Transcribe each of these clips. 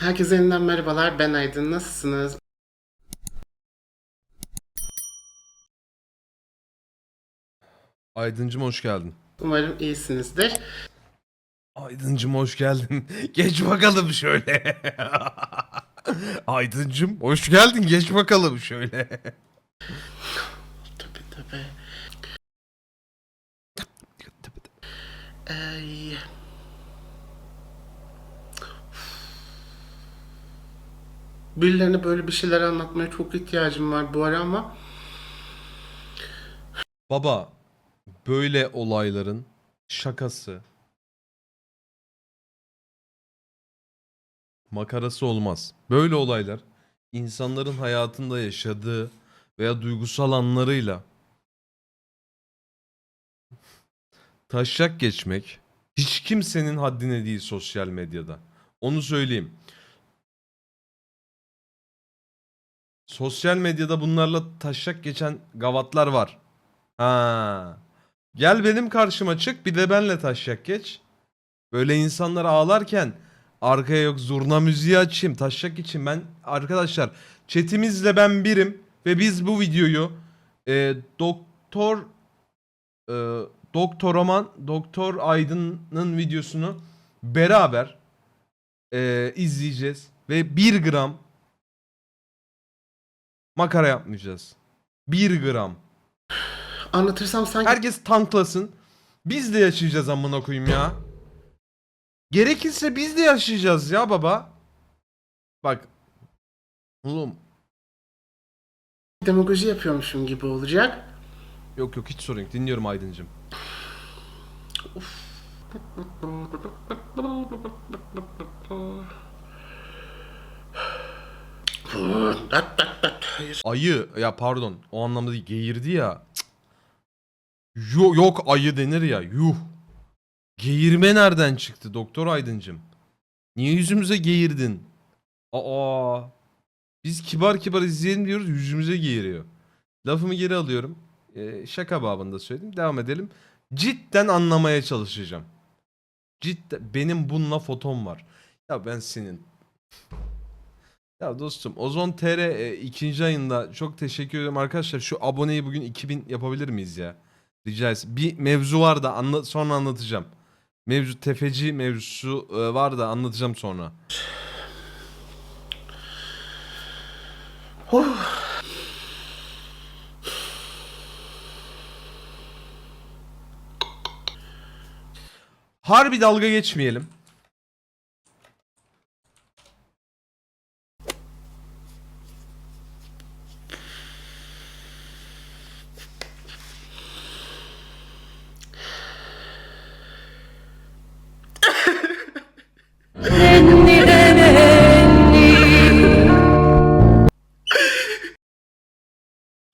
Herkese yeniden merhabalar. Ben Aydın. Nasılsınız? Aydıncım hoş geldin. Umarım iyisinizdir. Aydıncım hoş geldin. Geç bakalım şöyle. Aydıncım hoş geldin. Geç bakalım şöyle. Tabii tabii. Ay. Birilerine böyle bir şeyler anlatmaya çok ihtiyacım var bu ara ama Baba böyle olayların şakası makarası olmaz. Böyle olaylar insanların hayatında yaşadığı veya duygusal anlarıyla taşak geçmek hiç kimsenin haddine değil sosyal medyada. Onu söyleyeyim. Sosyal medyada bunlarla taşak geçen gavatlar var. Ha. Gel benim karşıma çık bir de benle taşak geç. Böyle insanlar ağlarken arkaya yok zurna müziği açayım taşak için ben arkadaşlar chatimizle ben birim ve biz bu videoyu e, doktor e, doktor Roman doktor Aydın'ın videosunu beraber e, izleyeceğiz ve 1 gram makara yapmayacağız. 1 gram. anlatırsam sanki Herkes tanklasın. Biz de yaşayacağız amına koyayım ya. Gerekirse biz de yaşayacağız ya baba. Bak. Oğlum. demagoji yapıyormuşum gibi olacak. Yok yok hiç sorun yok. Dinliyorum Aydıncım. Ayı ya pardon o anlamda değil geğirdi ya. Yo, yok ayı denir ya yuh. Geğirme nereden çıktı doktor Aydıncım? Niye yüzümüze geğirdin? Aa. Biz kibar kibar izleyelim diyoruz yüzümüze geğiriyor. Lafımı geri alıyorum. Ee, şaka babında söyledim. Devam edelim. Cidden anlamaya çalışacağım. Cidden benim bununla fotom var. Ya ben senin ya dostum Ozon TR e, ikinci ayında çok teşekkür ederim arkadaşlar. Şu aboneyi bugün 2000 yapabilir miyiz ya? Rica etsem. Bir mevzu var da anla sonra anlatacağım. Mevzu tefeci mevzusu e, var da anlatacağım sonra. Harbi dalga geçmeyelim.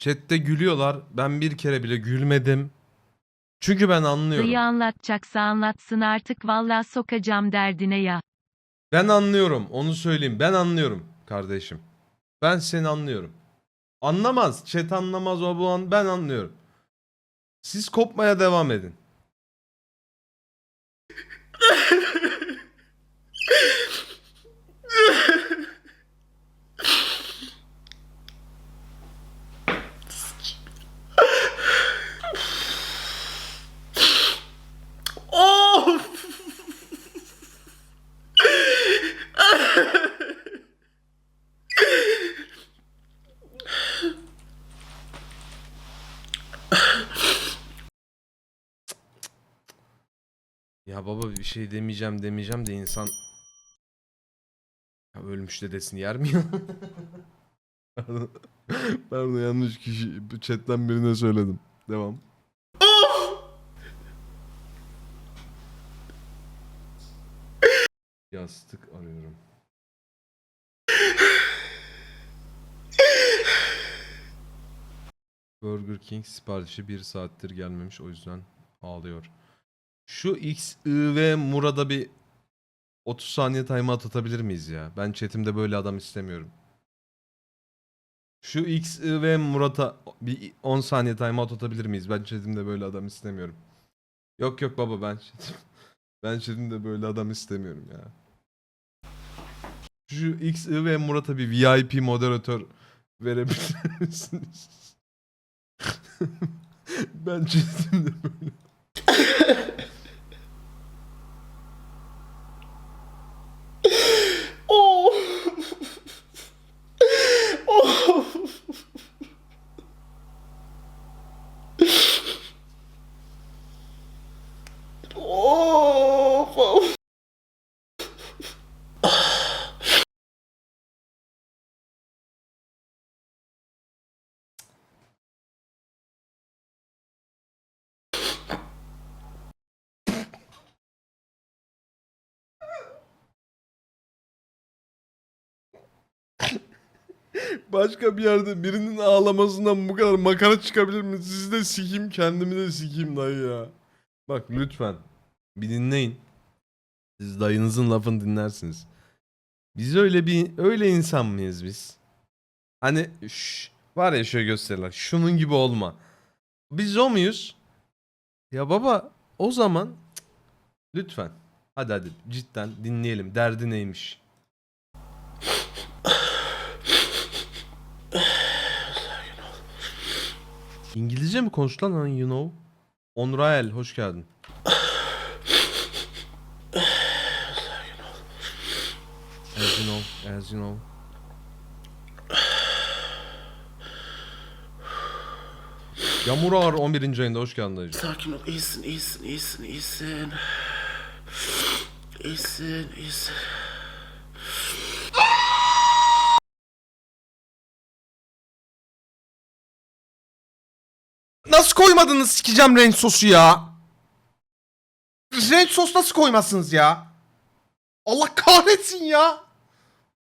Chat'te gülüyorlar. Ben bir kere bile gülmedim. Çünkü ben anlıyorum. Dayı anlatacaksa anlatsın artık valla sokacağım derdine ya. Ben anlıyorum. Onu söyleyeyim. Ben anlıyorum kardeşim. Ben seni anlıyorum. Anlamaz. Chat anlamaz o bu an. Ben anlıyorum. Siz kopmaya devam edin. Of! Ya baba bir şey demeyeceğim demeyeceğim de insan ya ölmüş dedesini yer mi ya? Pardon. Pardon yanlış kişi bu chatten birine söyledim. Devam. Yastık arıyorum. Burger King siparişi bir saattir gelmemiş o yüzden ağlıyor. Şu X, I ve Murat'a bir 30 saniye timeout atabilir miyiz ya? Ben chatimde böyle adam istemiyorum. Şu X, I ve Murat'a bir 10 saniye timeout atabilir miyiz? Ben chatimde böyle adam istemiyorum. Yok yok baba ben chatim, ben chatimde böyle adam istemiyorum ya. Şu Şu XI ve Murat'a bir VIP moderatör verebilir misiniz? ben çizdim de böyle. Başka bir yerde birinin ağlamasından bu kadar makara çıkabilir mi? Sizi de sikeyim kendimi de sikeyim dayı ya. Bak lütfen bir dinleyin. Siz dayınızın lafını dinlersiniz. Biz öyle bir öyle insan mıyız biz? Hani şş, var ya şöyle gösterirler. Şunun gibi olma. Biz o muyuz? Ya baba o zaman cık, lütfen. Hadi hadi cidden dinleyelim. Derdi neymiş? İngilizce mi konuştu lan you know? Onrael hoş geldin. As you know, as you know. Yağmur Ağar 11. ayında hoş geldin dayıcım. Sakin ol. İyisin, iyisin, iyisin, iyisin. İyisin, iyisin. Nasıl koymadınız sikeceğim ranch sosu ya? Ranch sos nasıl koymazsınız ya? Allah kahretsin ya.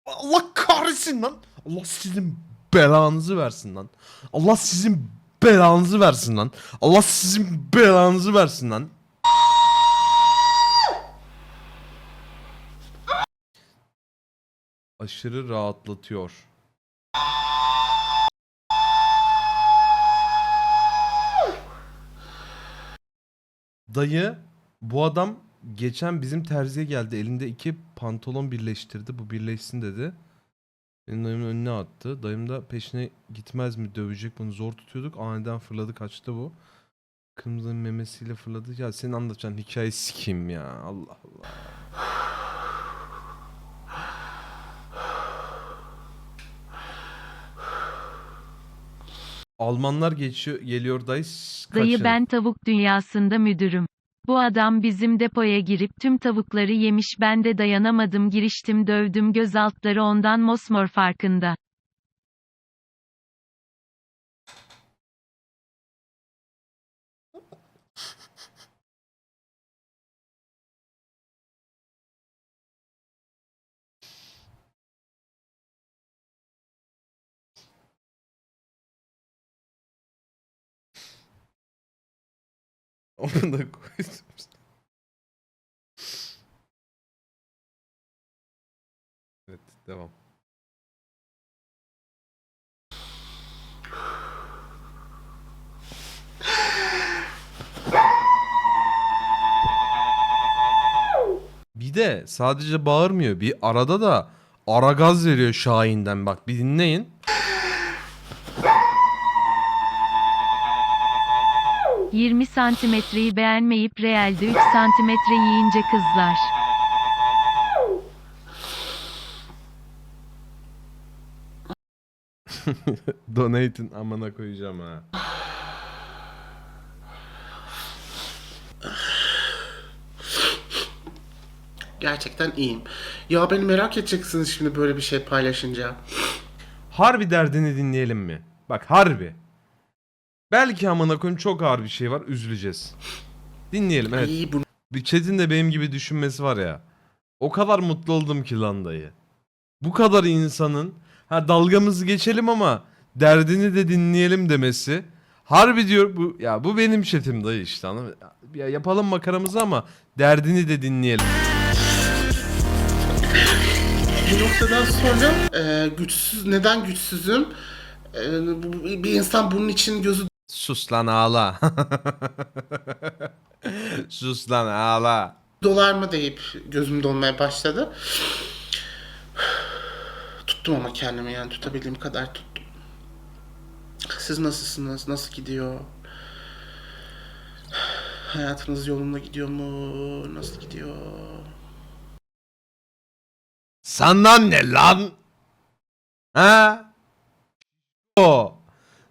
Allah kahretsin lan. Allah sizin belanızı versin lan. Allah sizin belanızı versin lan. Allah sizin belanızı versin lan. Aşırı rahatlatıyor. Dayı bu adam geçen bizim terziye geldi. Elinde iki pantolon birleştirdi. Bu birleşsin dedi. Benim dayımın önüne attı. Dayım da peşine gitmez mi dövecek bunu zor tutuyorduk. Aniden fırladı kaçtı bu. Kırmızı memesiyle fırladı. Ya senin anlatacağın hikaye sikeyim ya. Allah Allah. Almanlar geçiyor, geliyor dayı. Dayı kaçın. ben tavuk dünyasında müdürüm. Bu adam bizim depoya girip tüm tavukları yemiş ben de dayanamadım giriştim dövdüm gözaltları ondan mosmor farkında. Onu da koydum. Evet devam. Bir de sadece bağırmıyor. Bir arada da ara gaz veriyor Şahin'den. Bak bir dinleyin. ...20 santimetreyi beğenmeyip realde 3 santimetre yiyince kızlar. Donate'in amına koyacağım ha. Gerçekten iyiyim. Ya beni merak edeceksiniz şimdi böyle bir şey paylaşınca. Harbi derdini dinleyelim mi? Bak harbi. Belki amına koyayım çok ağır bir şey var üzüleceğiz. Dinleyelim evet. İyi bu Bir Chat'in de benim gibi düşünmesi var ya. O kadar mutlu oldum ki lan dayı. Bu kadar insanın ha dalgamızı geçelim ama derdini de dinleyelim demesi. Harbi diyor bu ya bu benim chat'im dayı işte anladın mı? Ya yapalım makaramızı ama derdini de dinleyelim. bir noktadan sonra e, güçsüz neden güçsüzüm? E, bu- bir insan bunun için gözü Sus lan ağla. Sus lan ağla. dolar mı deyip gözüm dolmaya başladı. Tuttum ama kendimi yani tutabildiğim kadar tuttum. Siz nasılsınız? Nasıl gidiyor? Hayatınız yolunda gidiyor mu? Nasıl gidiyor? Sana ne lan? Ha? O.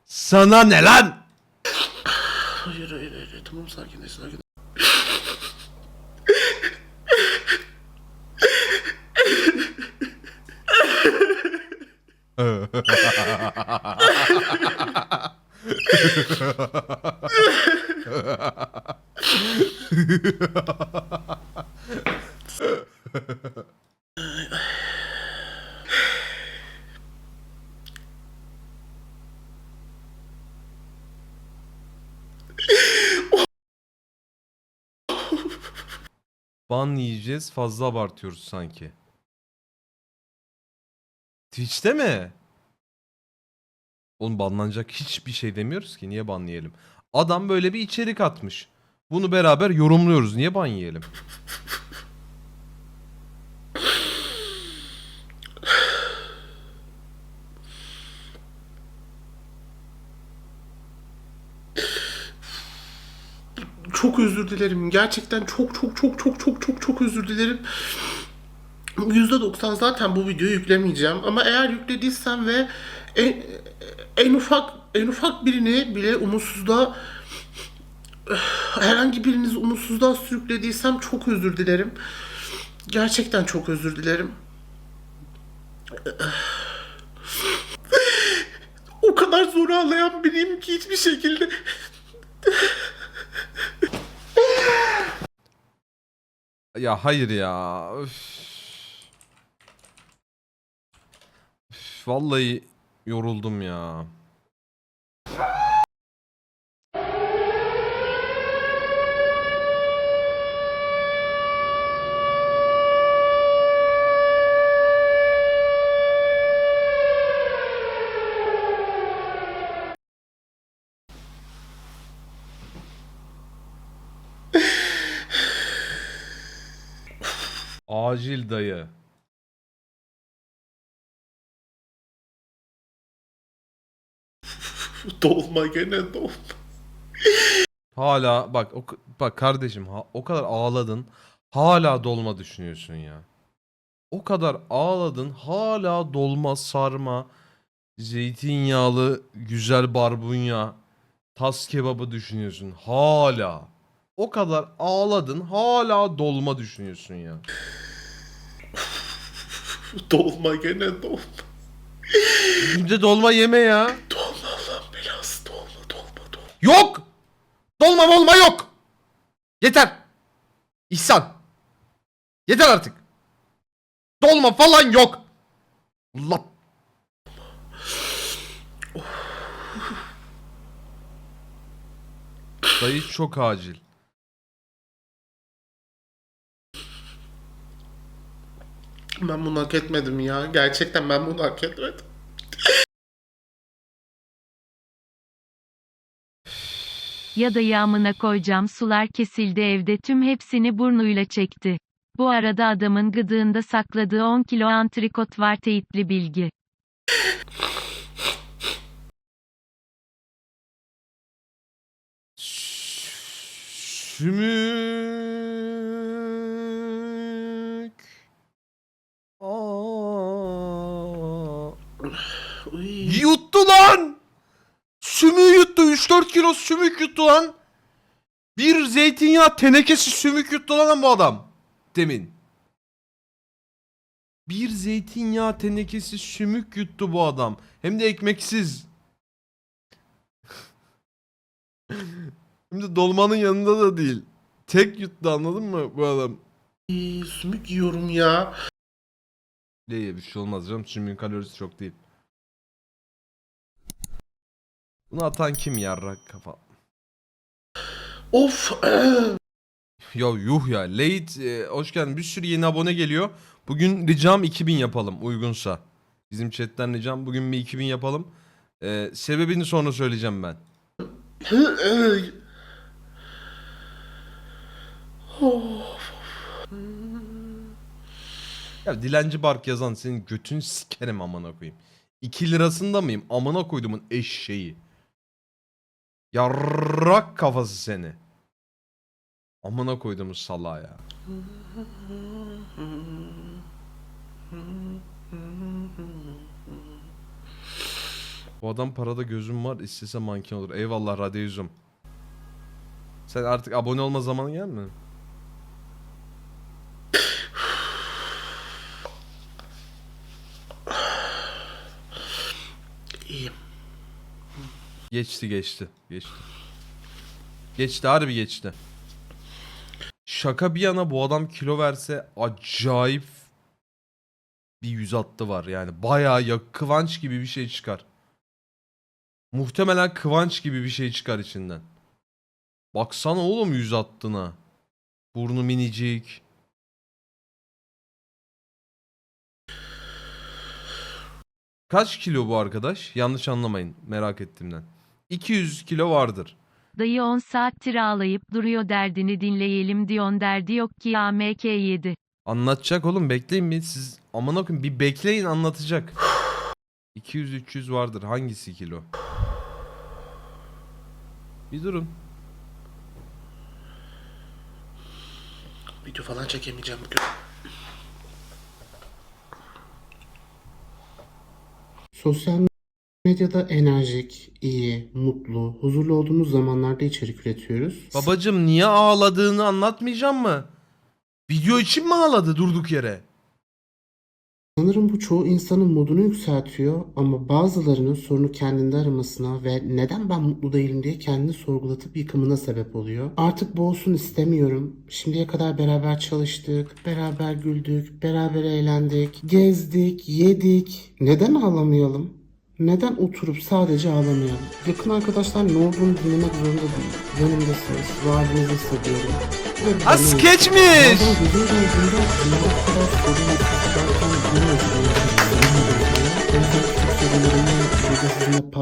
Sana ne lan? Hayır hayır hayır. Tamam sakinleş sakin. Ban yiyeceğiz fazla abartıyoruz sanki. Twitch'te mi? Oğlum banlanacak hiçbir şey demiyoruz ki. Niye ban yiyelim? Adam böyle bir içerik atmış. Bunu beraber yorumluyoruz. Niye ban yiyelim? Çok özür dilerim. Gerçekten çok çok çok çok çok çok çok özür dilerim. %90 zaten bu videoyu yüklemeyeceğim ama eğer yüklediysem ve en, en ufak en ufak birini bile umutsuzluğa herhangi birinizi umutsuzluğa sürüklediysem çok özür dilerim. Gerçekten çok özür dilerim. O kadar zor ağlayan biriyim ki hiçbir şekilde Ya hayır ya. Üf. Üf, vallahi yoruldum ya. Acil dayı. dolma gene dolma. Hala bak o, bak kardeşim ha- o kadar ağladın. Hala dolma düşünüyorsun ya. O kadar ağladın. Hala dolma, sarma, zeytinyağlı güzel barbunya, tas kebabı düşünüyorsun. Hala. O kadar ağladın. Hala dolma düşünüyorsun ya. Dolma gene dolma. Günde dolma yeme ya. Dolma Allah'ın belası dolma dolma dolma. Yok. Dolma molma yok. Yeter. İhsan. Yeter artık. Dolma falan yok. Allah. Dayı çok acil. Ben bunu hak etmedim ya. Gerçekten ben bunu hak etmedim. Ya da yağmına koyacağım sular kesildi evde tüm hepsini burnuyla çekti. Bu arada adamın gıdığında sakladığı 10 kilo antrikot var teyitli bilgi. Sümük. Uy. Yuttu lan! Sümüğü yuttu. 3-4 kilo sümük yuttu lan. Bir zeytinyağı tenekesi sümük yuttu lan bu adam. Demin. Bir zeytinyağı tenekesi sümük yuttu bu adam. Hem de ekmeksiz. Hem de dolmanın yanında da değil. Tek yuttu anladın mı bu adam? Sümük yiyorum ya. Değil bir şey olmaz canım. Sümüğün kalorisi çok değil. Bunu atan kim yarrak kafa? Of. eh. Ya yuh ya. Late e, hoş geldin. Bir sürü yeni abone geliyor. Bugün ricam 2000 yapalım uygunsa. Bizim chatten ricam bugün bir 2000 yapalım. E, sebebini sonra söyleyeceğim ben. Of. Ya dilenci bark yazan senin götün sikerim amına koyayım. 2 lirasında mıyım? Amına koydumun eşeği. Yarrak kafası seni. Amına koyduğumuz salağa ya. Bu adam parada gözüm var istese manken olur. Eyvallah radyozum. Sen artık abone olma zamanı gelmedi mi? Geçti geçti. Geçti. Geçti harbi geçti. Şaka bir yana bu adam kilo verse acayip bir yüz hattı var yani. Bayağı ya kıvanç gibi bir şey çıkar. Muhtemelen kıvanç gibi bir şey çıkar içinden. Baksana oğlum yüz hattına. Burnu minicik. Kaç kilo bu arkadaş? Yanlış anlamayın merak ettiğimden. 200 kilo vardır. Dayı 10 saattir ağlayıp duruyor derdini dinleyelim diyon derdi yok ki ya MK7. Anlatacak oğlum bekleyin bir siz aman koyayım bir bekleyin anlatacak. 200-300 vardır hangisi kilo? Bir durun. Video falan çekemeyeceğim bugün. Sosyal medyada enerjik, iyi, mutlu, huzurlu olduğumuz zamanlarda içerik üretiyoruz. Babacım niye ağladığını anlatmayacağım mı? Video için mi ağladı durduk yere? Sanırım bu çoğu insanın modunu yükseltiyor ama bazılarının sorunu kendinde aramasına ve neden ben mutlu değilim diye kendini sorgulatıp yıkımına sebep oluyor. Artık bu olsun istemiyorum. Şimdiye kadar beraber çalıştık, beraber güldük, beraber eğlendik, gezdik, yedik. Neden ağlamayalım? Neden oturup sadece ağlamayalım? Yakın arkadaşlar ne olduğunu dinlemek zorunda değil. Yanımdasınız, varlığınızı hissediyorum. Ha skeçmiş!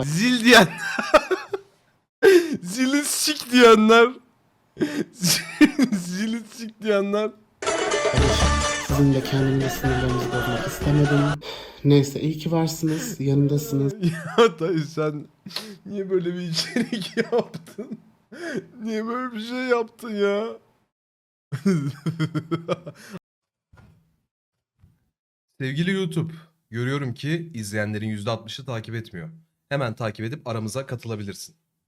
Zil diyen. Zili sik diyenler. Zili sik diyenler. Sizin de kendimle sinirlerinizi bozmak istemedim. Neyse iyi ki varsınız, yanımdasınız. Ya dayı sen niye böyle bir içerik yaptın? Niye böyle bir şey yaptın ya? Sevgili YouTube, görüyorum ki izleyenlerin %60'ı takip etmiyor. Hemen takip edip aramıza katılabilirsin.